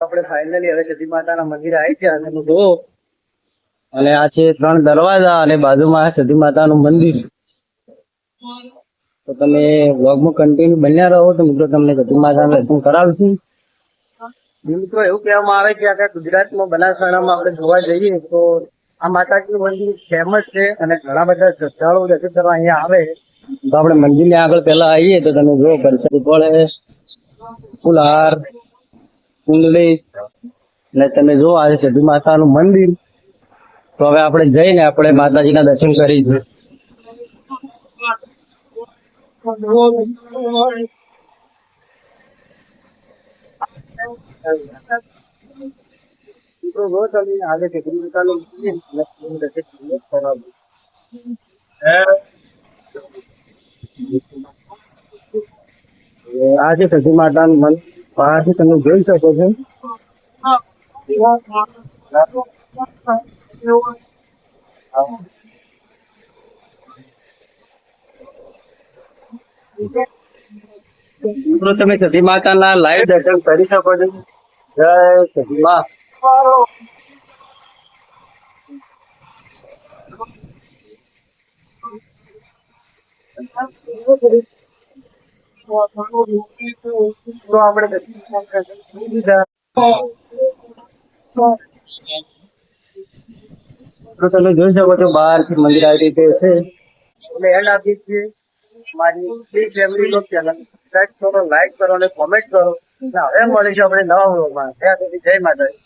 આપણે ફાઇનલી હવે સતી માતાના મંદિર આવી ગયા અને જો અને આ છે ત્રણ દરવાજા અને બાજુમાં સતી માતાનું મંદિર. તો તમે વ્લોગમાં કન્ટિન્યુ બન્યા રહો તો મિત્રો તમને સતી માતાનું દર્શન કરાવશું. મિત્રો એવું કહેવામાં આવે કે આખા ગુજરાતમાં બનાસકાંઠામાં આપણે જોવા જઈએ તો આ માતાજીનું મંદિર ફેમસ છે અને ઘણા બધા શ્રદ્ધાળુઓ દર્શન કરવા અહીંયા આવે. તો આપણે મંદિરની આગળ પહેલા આવીએ તો તમે જો પરિસર પડે ફુલહાર કુંડલી ને તમે જો આજે સિદ્ધિ માતાનું મંદિર. તો હવે આપણે જઈને આપણે માતાજીના દર્શન કરીશું આજે સધી માતાનું મંદિર. બહારથી તમે જોઈ શકો છો. મિત્રો, તમે સતી માતાના લાઈવ દર્શન કરી શકો છો. જય સતી મા. Thank આપણે તો તમે જોઈ શકો છો બહારથી મંદિર આવી રીતે છે. એટલે એન્ડ આપીએ છીએ મારી ફેમિલી નો ચેનલ કરો લાઈક કરો અને કોમેન્ટ કરો. હવે મળીશું આપણે નવા વ્લોગમાં ત્યાં સુધી જય માતાજી.